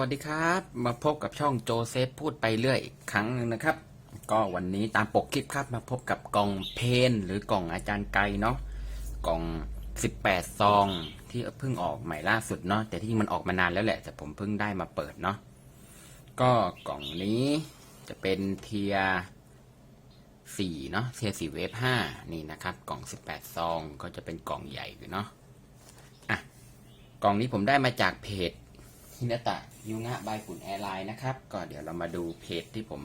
วัสดีครับ มาพบกับช่องโจเซฟพูดไปเรื่อยอีกครั้งหนึ่งนะครับ ก็วันนี้ตามปกคลิปครับมาพบกับกล่องเพนหรือกล่องอาจารย์ไกเนาะกล่อง 18 ซองที่เพิ่งออกใหม่ล่าสุดเนาะแต่ที่จริงมันออกมานานแล้วแหละ แต่ผมเพิ่งได้มาเปิดเนาะก็กล่องนี้จะเป็นเทียสี่เนาะเทียสี่เวฟห้านี่นะครับ กล่อง 18 ซองก็จะเป็นกล่องใหญ่อยู่เนาะอะกล่องนี้ผมได้มาจากเพจ ฮินาตะยูงะบายฝุ่นแอร์ไลน์นะครับ ก็เดี๋ยวเรามาดูเพจที่ผม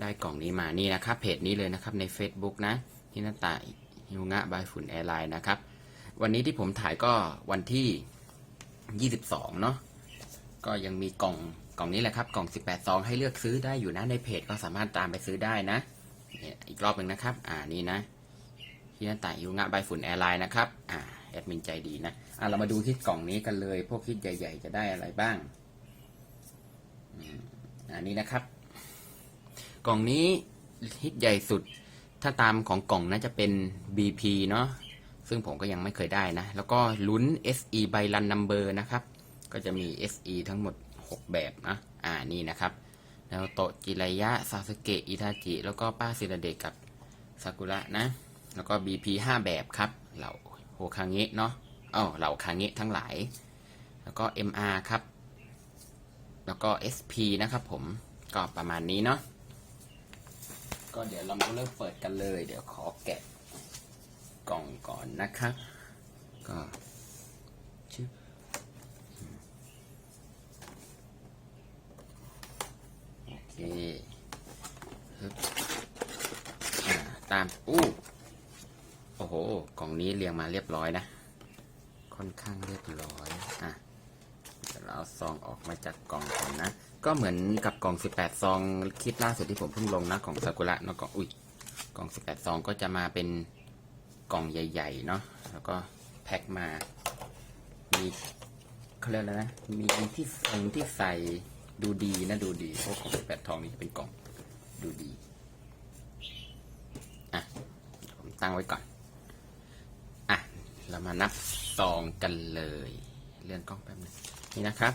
ได้กล่องนี้มานี่นะครับ เพจนี้เลยนะครับใน Facebook นะฮินาตะยูงะบายฝุ่นแอร์ไลน์นะครับ วันนี้ที่ผมถ่ายก็วันที่ 22 เนาะก็ยังมีกล่องกล่องนี้แหละครับ กล่อง 18 ซองให้เลือกซื้อได้อยู่นะในเพจก็สามารถตามไปซื้อได้นะอีกรอบหนึ่งนะครับ อ่านี่นะฮินาตะยูงะบายฝุ่นแอร์ไลน์นะครับอ่า แอดมินใจดีนะอะเรามาดูที่กล่องนี้กันเลย พวกฮิตใหญ่ ๆ จะได้อะไรบ้างอันนี้นะครับ กล่องนี้ฮิตใหญ่สุด ถ้าตามของกล่องน่าจะเป็น BP เนาะซึ่งผมก็ยังไม่เคยได้นะ แล้วก็ลุ้น SE ใบรันนัมเบอร์นะครับ ก็จะมี SE ทั้งหมด 6 แบบนะ อ่านี่นะครับ แล้วโตจิรายะซาสเกะอิทาจิ แล้วก็ป้าศิรเดกับซากุระนะ แล้วก็ BP 5 แบบครับเหล่า โฮคาเงะเนาะอ้าเหล่าคาเงะทั้งหลาย แล้วก็ MR ครับ แล้วก็ SP นะครับผม ก็ประมาณนี้เนาะ ก็เดี๋ยวเรามาเริ่มเปิดกันเลย เดี๋ยวขอแกะกล่องก่อนนะครับ ก็ชื่อโอเคฮึบอ่าตามอู้ โอ้โห กล่องนี้เรียงมาเรียบร้อยนะ ค่อนข้างเรียบร้อย อะเดี๋ยวเราเอาซองออกมาจากกล่องก่อนนะ ก็เหมือนกับกล่อง 18 ซองคลิปล่าสุดที่ผมเพิ่งลงนะของซากุระเนาะกล่อง อุ้ย กล่อง 18 ซองก็จะมาเป็นกล่องใหญ่ ๆ เนาะ แล้วก็แพ็คมา มีเขาเรียกอะไรนะ มีที่ทรงที่ใส่ดูดีนะดูดีเพราะของ18ทองนี่เป็นกล่องดูดี อะ ผมตั้งไว้ก่อน เรามานับซองกันเลย เลื่อนกล้องแป๊บนึงนี่นะครับ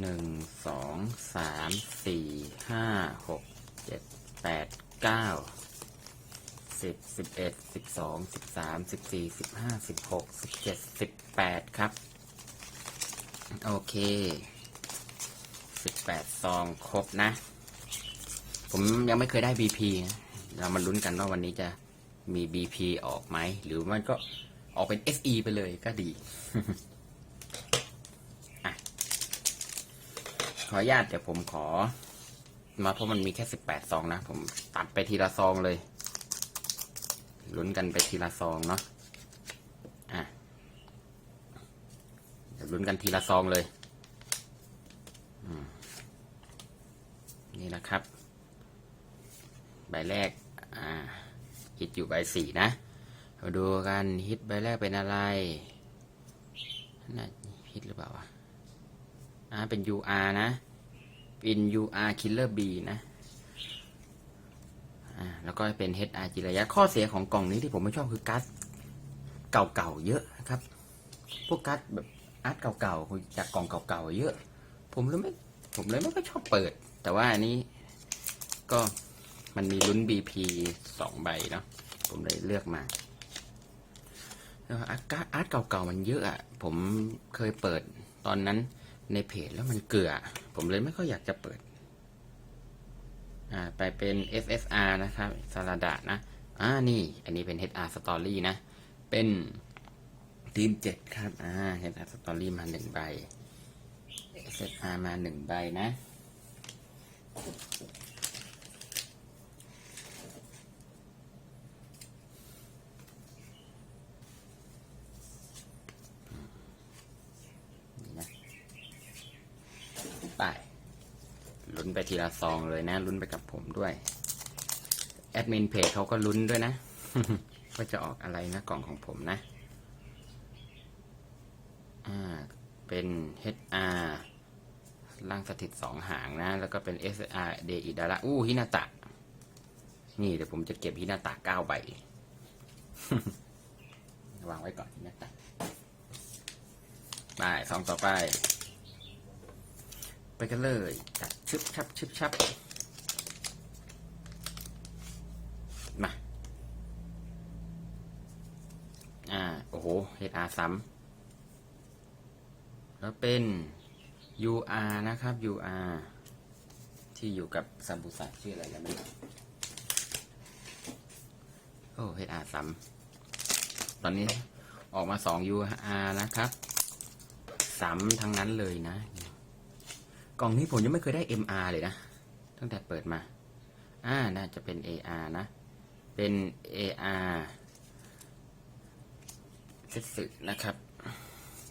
หนึ่งสองสามสี่ห้าหกเจ็ดแปดเก้าสิบสิบเอ็ดสิบสองสิบสามสิบสี่สิบห้าสิบหกสิบเจ็ดสิบแปดครับ โอเคสิบแปดซองครบนะ ผมยังไม่เคยได้ BP นะเรามาลุ้นกันว่าวันนี้จะ มี BP ออกไหม หรือมันก็ออกเป็น SE ไปเลยก็ดีอขออนุญาตเดี๋ยวผมขอ มาเพราะมันมีแค่ 18 ซองนะ ผมตัดไปทีละซองเลย ลุ้นกันไปทีละซองเนาะอะเดี๋ยวลุ้นกันทีละซองเลยนี่นะครับ ใบแรก อ่า ฮิตอยู่ใบสี่นะมาดูกันฮิตใบแรกเป็นอะไรน่าฮิตหรือเปล่าวะอ่าเป็น UR นะเป็น UR Killer B นะอ่าแล้วก็เป็น HR จิระยะข้อเสียของกล่องนี้ที่ผมไม่ชอบคือการ์ดเก่าๆเยอะนะครับ พวกการ์ดแบบอาร์ตเก่าๆจากกล่องเก่าๆเยอะ ผมเลยไม่ผมเลยไม่ค่อยชอบเปิด แต่ว่าอันนี้ก็ มันมีลุ้น BP สองใบเนาะผมเลยเลือกมาแล้วอาร์ตอาร์ตเก่าๆมันเยอะอะผมเคยเปิดตอนนั้นในเพจแล้วมันเกลือ ผมเลยไม่ค่อยอยากจะเปิด อ่า ไปเป็น FSR นะครับสลัดานะ อ่า นี่ อันนี้เป็น HR Story นะ เป็นทีมเจ็ดครับ อ่า HR Story มาหนึ่งใบ SSR มาหนึ่งใบนะ นี่นะไป ลุ้นไปทีละซองเลยนะลุ้นไปกับผมด้วย แอดมินเพจเขาก็ลุ้นด้วยนะว่าจะออกอะไรนะกล่องของผมนะอ่าเป็น HR ล่างสถิตสองหางนะ แล้วก็เป็น SR เดอิดาระอู้ฮินาตะ นี่เดี๋ยวผมจะเก็บฮินาตะเก้าใบวางไว้ก่อนฮินาตะไปซองต่อไป กันเลยจัดชึบชับชึบชับมาอ่าโอ้โห HR ซ้ำแล้วเป็น UR นะครับ UR ที่อยู่กับซัมบุสะชื่ออะไรแล้วไม่รู้โอ้ HR ซ้ำตอนนี้ออกมาสอง UR นะครับซ้ำทั้งนั้นเลยนะ กล่องนี้ผมยังไม่เคยได้ MR เลยนะ ตั้งแต่เปิดมา อ่า น่าจะเป็น AR นะ เป็น AR เซตสึนะครับ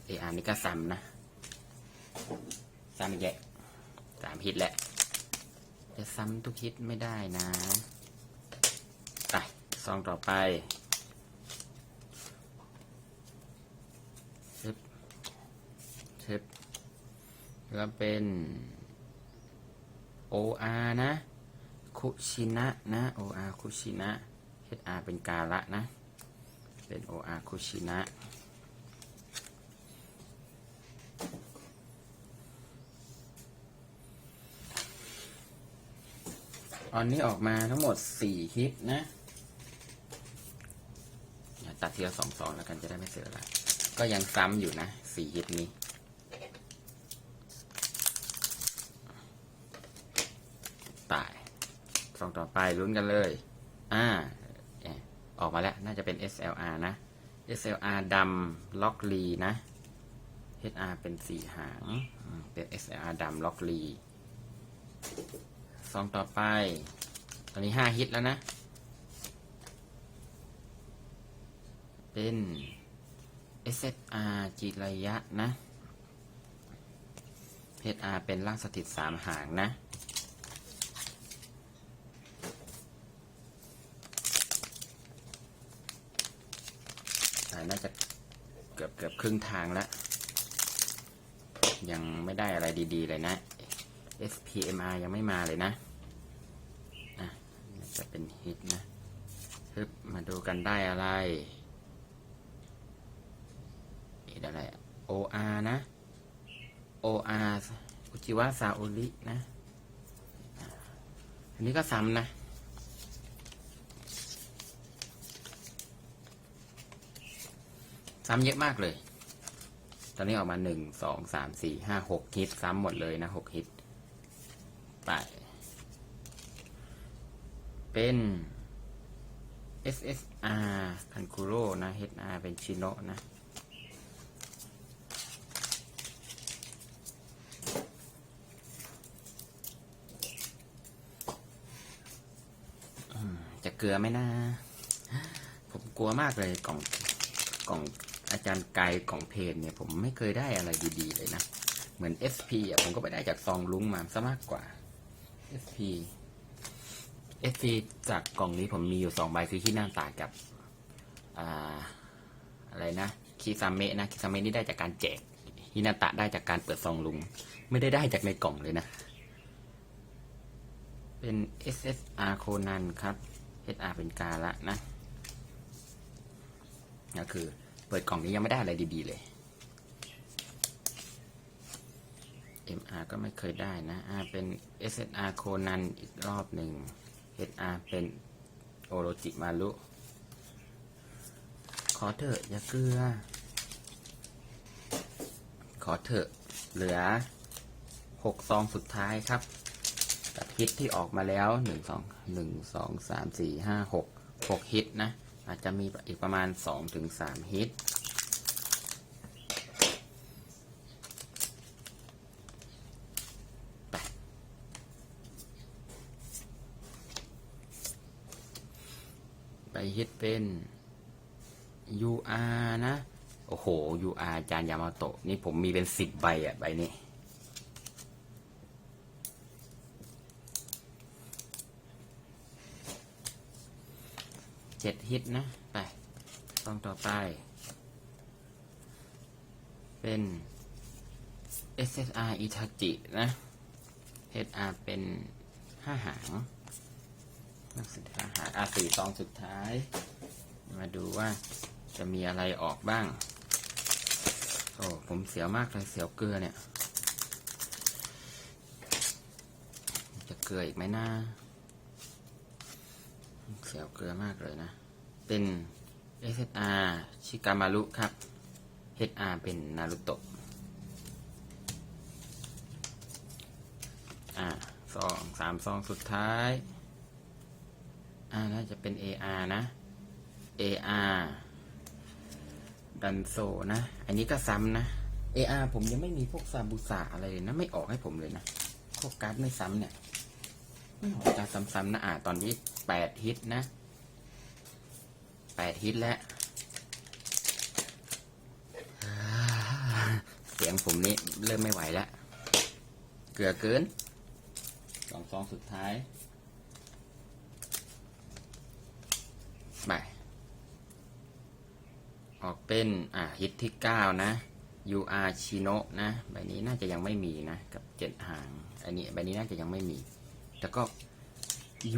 AR นี่ก็ซ้ำนะซ้ำอีกแหละสามฮิตแหละ จะซ้ำทุกฮิตไม่ได้นะ ไป ซองต่อไปชึบชึบ แล้วเป็น OR นะ คุชินะนะ OR คุชินะ HR เป็นกาละนะ เป็น OR คุชินะตอนนี้ออกมาทั้งหมดสี่ฮิตนะตัดทีละสองสองแล้วกันจะได้ไม่เสียเวลาก็ยังซ้ำอยู่นะสี่ฮิตนี้ ตายส องต่อไปลุ้นกันเลย อ่า ออกมาแล้ว น่าจะเป็น SLR นะ SLR ดำล็อกลีนะ HR เป็นสี่หาง เป็น SLR ดำล็อกลีซองต่อไป ตอนนี้ห้าฮิตแล้วนะ เป็น SSR จิระยะนะ HR เป็นร่างสถิตสามหางนะ น่าจะเกือบเกือบครึ่งทางแล้ว ยังไม่ได้อะไรดีๆเลยนะ SPMR ยังไม่มาเลยนะอะจะเป็นฮิตนะฮึบมาดูกันได้อะไรเอ็อะไร OR นะ OR อุจิวะซาโอรินะ อันนี้ก็ซ้ำนะ ซ้ำเยอะมากเลย ตอนนี้ออกมาหนึ่งสองสามสี่ห้าหกฮิตซ้ำหมดเลยนะหกฮิต ไป เป็น SSR คันคุโรนะ HR เป็นชิโนะนะ จะเกลือไหมนะ ผมกลัวมากเลยกล่องกล่อง อาจารย์ไกลกล่องเพจเนี่ยผมไม่เคยได้อะไรดีๆเลยนะ เหมือน SP อะผมก็ไปได้จากซองลุงมาซะมากกว่า SP SP จากกล่องนี้ผมมีอยู่สองใบคือที่หน้าตากับอ่าอะไรนะคิซามเมะนะคิซามเมะนี่ได้จากการแจกฮินาตะได้จากการเปิดซองลุง ไม่ได้ได้จากในกล่องเลยนะ เป็น SSR โคนันครับ SR เป็นกาละนะก็คือ ปิดกล่องนี้ยังไม่ได้อะไรดีๆเลย MR ก็ไม่เคยได้นะ R เป็น SSR โคนันอีกรอบหนึ่ง SR เป็นโอโรจิมารุ ขอเถอะอย่าเกลือ ขอเถอะเหลือหกซองสุดท้ายครับกับฮิตที่ออกมาแล้วหนึ่งสองหนึ่งสองสามสี่ห้าหกหกฮิตนะ อาจจะมีอีกประมาณสองถึงสามฮิต ไปฮิตเป็น UR นะ โอ้โห UR จานยามาโตะ นี่ผมมีเป็นสิบใบอะใบนี้ เจ็ดฮิตนะ ไปต้องต่อไป เป็น SSR อิทาจินะ HR เป็นห้าหางนักศึกษาหางอาสี่ซองสุดท้าย มาดูว่าจะมีอะไรออกบ้าง โอ้ผมเสียวมากเลยเสียวเกลือเนี่ย จะเกลืออีกไหมนะเสียวเกลือมากเลยนะ เป็น SSR ชิกามารุครับ HR เป็นนารุโตะอ่าสองสามซองสุดท้าย อ่า น่าจะเป็น AR นะ AR ดันโซนะ อันนี้ก็ซ้ำนะ AR ผมยังไม่มีพวกซาบุสะอะไรเลยนะ ไม่ออกให้ผมเลยนะ พวกการ์ดไม่ซ้ำเนี่ย ไม่ออกการดซ้ำๆนะ อ่า ตอนนี้ แปดฮิตนะแปดฮิตแล้ว เสียงผมนี่เริ่มไม่ไหวแล้ว เกลือเกินสองซองสุดท้ายไปออกเป็น อ่าฮิตที่เก้านะ UR ชิโนะนะ ใบนี้น่าจะยังไม่มีนะ กับเจ็ดหาง อันนี้ใบนี้น่าจะยังไม่มี แต่ก็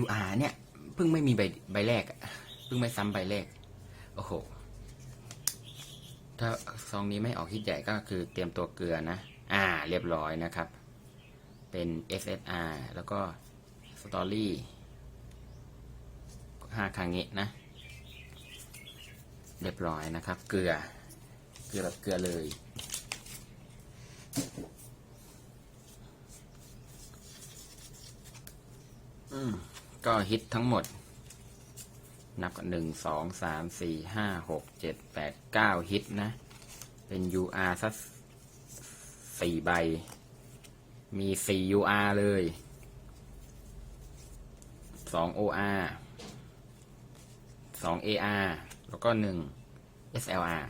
UR เนี่ย เพิ่งไม่มีใบใบแรกเพิ่งไม่ซ้ำใบแรก โอ้โห ถ้าซองนี้ไม่ออกฮิตใหญ่ก็คือเตรียมตัวเกลือนะ อ่า เรียบร้อยนะครับ เป็น SSR แล้วก็สตอรี่ห้าครั้งนี้นะ เรียบร้อยนะครับ เกลือ เกลือแบบเกลือเลยอืม ก็ฮิตทั้งหมด นับกันหนึ่งสองสามสี่ห้าหกเจ็ดแปดเก้าฮิตนะ เป็น UR สักสี่ใบ มีสี่ UR เลยสอง OR สอง AR แล้วก็หนึ่ง SLR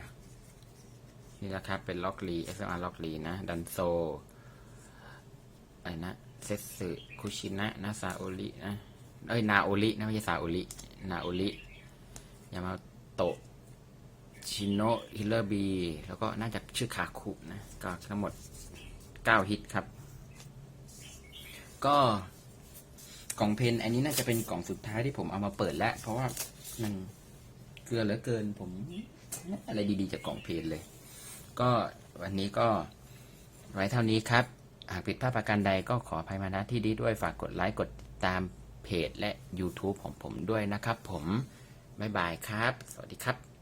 นี่นะครับ เป็นล็อกลี SLR ล็อกลีนะ ดันโซอะไรนะ เซสึคุชินะ นะซาโอรินะ เอ้ยนาโอรินะไม่ใช่ซาโอรินาโอริยามาโตะชิโนฮิลเลอร์บี แล้วก็น่าจะชื่อคาคุนะ ก็ทั้งหมด 9 ฮิตครับ ก็กล่องเพนอันนี้น่าจะเป็นกล่องสุดท้ายที่ผมเอามาเปิดแล้ว เพราะว่ามันเกลือเหลือเกินผม อะไรดี ๆ จากกล่องเพนเลย ก็วันนี้ก็ไว้เท่านี้ครับ หากผิดพลาดประการใดก็ขออภัยมาณที่นี้ด้วยฝากกดไลค์กดตาม เพจและ YouTube ของผมด้วยนะครับผม บ๊ายบายครับ สวัสดีครับ